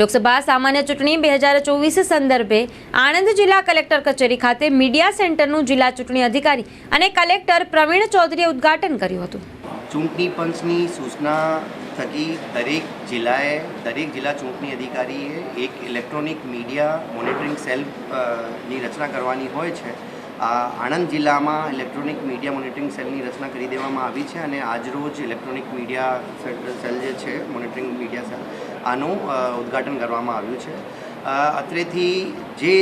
લોકસભા સામાન્ય ચૂંટણી બે હજાર ચોવીસ સંદર્ભે આણંદ જિલ્લા કલેક્ટર કચેરી ખાતે મીડિયા સેન્ટરનું જિલ્લા ચૂંટણી અધિકારી અને કલેક્ટર પ્રવીણ ચૌધરીએ ઉદ્ઘાટન કર્યું હતું. ચૂંટણી પંચની સૂચના થકી દરેક જિલ્લાએ, દરેક જિલ્લા ચૂંટણી અધિકારીએ એક ઇલેક્ટ્રોનિક મીડિયા મોનિટરિંગ સેલની રચના કરવાની હોય છે. આણંદ જિલ્લામાં ઇલેક્ટ્રોનિક મીડિયા મોનિટરિંગ સેલની રચના કરી દેવામાં આવી છે અને આજરોજ ઇલેક્ટ્રોનિક મીડિયા સેલ જે છે, મોનિટરિંગ મીડિયા સેલ આનું ઉદ્ઘાટન કરવામાં આવ્યું છે. અત્રેથી જે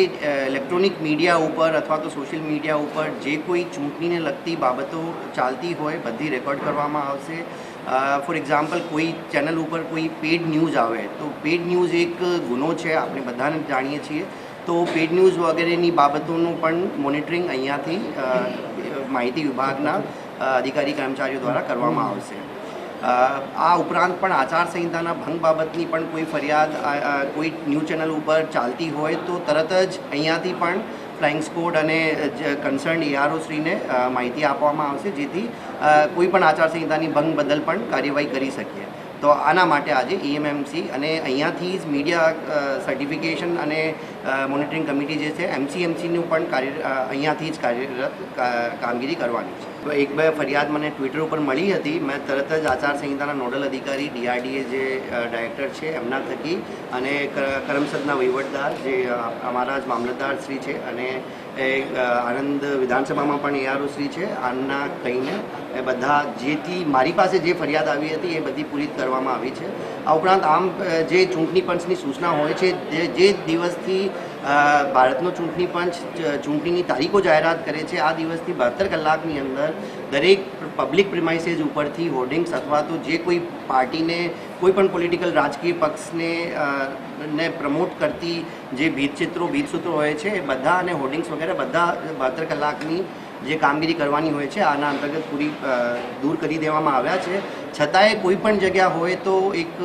ઇલેક્ટ્રોનિક મીડિયા ઉપર અથવા તો સોશિયલ મીડિયા ઉપર જે કોઈ ચૂંટણીને લગતી બાબતો ચાલતી હોય, બધી રેકોર્ડ કરવામાં આવશે. ફોર એક્ઝામ્પલ કોઈ ચેનલ ઉપર કોઈ પેડ ન્યૂઝ આવે, તો પેડ ન્યૂઝ એક ગુનો છે, આપણે બધાને જાણીએ છીએ. તો પેડ ન્યૂઝ વગેરેની બાબતોનું પણ મોનિટરિંગ અહીંયાથી માહિતી વિભાગના અધિકારી કર્મચારીઓ દ્વારા કરવામાં આવશે. આ ઉપરાંત પણ આચારસંહિતાના ભંગ બાબતની પણ કોઈ ફરિયાદ કોઈ ન્યૂઝ ચેનલ ઉપર ચાલતી હોય તો તરત જ અહીંયાથી પણ ફ્લાઇંગ સ્કોડ અને કન્સર્ન એઆરઓ શ્રીને માહિતી આપવામાં આવશે, જેથી કોઈ પણ આચારસંહિતાની ભંગ બદલ પણ કાર્યવાહી કરી શકીએ. તો આના માટે આજે ઈએમએમસી અને અહીંયાથી જ મીડિયા સર્ટિફિકેશન અને મોનિટરિંગ કમિટી જે છે એમસીએમસીનું પણ કાર્ય અહીંયાથી જ કાર્યરત કામગીરી કરવાની છે. તો એક બે ફરિયાદ મને ટ્વિટર ઉપર મળી હતી. મેં તરત જ આચારસંહિતાના નોડલ અધિકારી ડીઆરડીએ જે ડાયરેક્ટર છે, એમના થકી અને કરમસદના વહીવટદાર જે અમારા જ મામલતદાર શ્રી છે અને એ આણંદ વિધાનસભામાં પણ એઆરઓ શ્રી છે. આના કહીને એ બધા જેથી મારી પાસે જે ફરિયાદ આવી હતી એ બધી પૂરી કરવામાં આવી છે. આ ઉપરાંત આમ જે ચૂંટણી પંચની સૂચના હોય છે, જે જે ભારતનો ચૂંટણી પંચ ચૂંટણીની તારીખો જાહેરાત કરે છે. આ દિવસથી બહાત્તર કલાકની અંદર દરેક પબ્લિક પ્રિમાઇસીસ ઉપરથી હોર્ડિંગ્સ અથવા તો જે કોઈ પાર્ટીને, કોઈ પણ પોલિટિકલ રાજકીય પક્ષને ને પ્રમોટ કરતી જે ભીતચિત્રો, ભીતસૂત્રો હોય છે, એ બધા અને હોર્ડિંગ્સ વગેરે બધા બહાત્તર કલાકની જે કામગીરી કરવાની હોય છે, આના અંતર્ગત પૂરી દૂર કરી દેવામાં આવ્યા છે. છતાંય કોઈ પણ જગ્યા હોય તો એક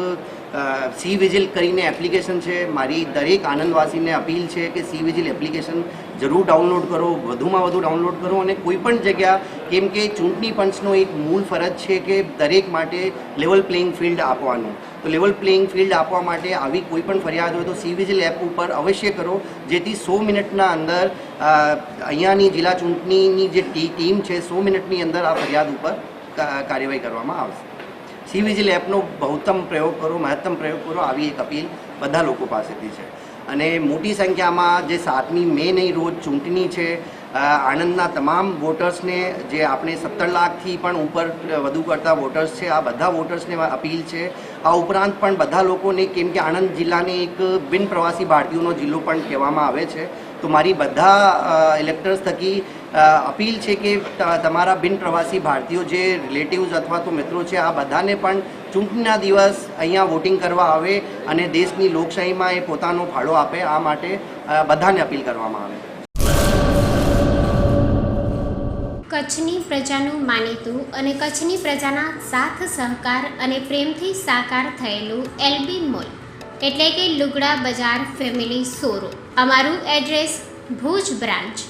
સી વિજિલ કરીને એપ્લિકેશન છે. મારી દરેક આનંદવાસીને અપીલ છે કે સી વિજિલ એપ્લિકેશન જરૂર ડાઉનલોડ કરો, વધુમાં વધુ ડાઉનલોડ કરો અને કોઈ પણ જગ્યા, કેમ કે ચૂંટણી પંચનો એક મૂળ ફરજ છે કે દરેક માટે લેવલ પ્લેઇંગ ફિલ્ડ આપવાનું. તો લેવલ પ્લેઇંગ ફિલ્ડ આપવા માટે આવી કોઈ પણ ફરિયાદ હોય તો સી વિજિલ એપ ઉપર અવશ્ય કરો. જેથી સો મિનિટના અંદર અહીંયાની જિલ્લા ચૂંટણીની જે ટીમ છે, સો મિનિટની અંદર આ ફરિયાદ ઉપર કાર્યવાહી કરવામાં આવશે. સી વિજિલ એપનો બહુત્તમ પ્રયોગ કરો, મહત્તમ પ્રયોગ કરો, આવી એક અપીલ બધા લોકો પાસેથી છે. અને મોટી સંખ્યામાં જે સાતમી મેની રોજ ચૂંટણી છે આણંદના તમામ વોટર્સને જે આપણે સત્તર લાખથી પણ ઉપર વધુ કરતા વોટર્સ છે, આ બધા વોટર્સને અપીલ છે. આ ઉપરાંત પણ બધા લોકોને, કેમ કે આણંદ જિલ્લાને એક બિન પ્રવાસી ભારતીયોનો જિલ્લો પણ કહેવામાં આવે છે, તો મારી બધા ઇલેક્ટર્સ થકી અપીલ છે કે તમારા બિન પ્રવાસી ભારતીયો જે રિલેટિવ્સ અથવા તો મિત્રો છે, આ બધાને પણ ચૂંટણીના દિવસ અહીંયા વોટિંગ કરવા આવે અને દેશની લોકશાહીમાં એ પોતાનો ફાળો આપે, આ માટે બધાને અપીલ કરવામાં આવે. કચ્છની પ્રજાનું માનીતું અને કચ્છની પ્રજાના સાથ, સહકાર અને પ્રેમથી સાકાર થયેલું એલબી મોલ, એટલે કે લુગડા બજાર ફેમિલી શોરૂમ. અમારું address Bhuj branch.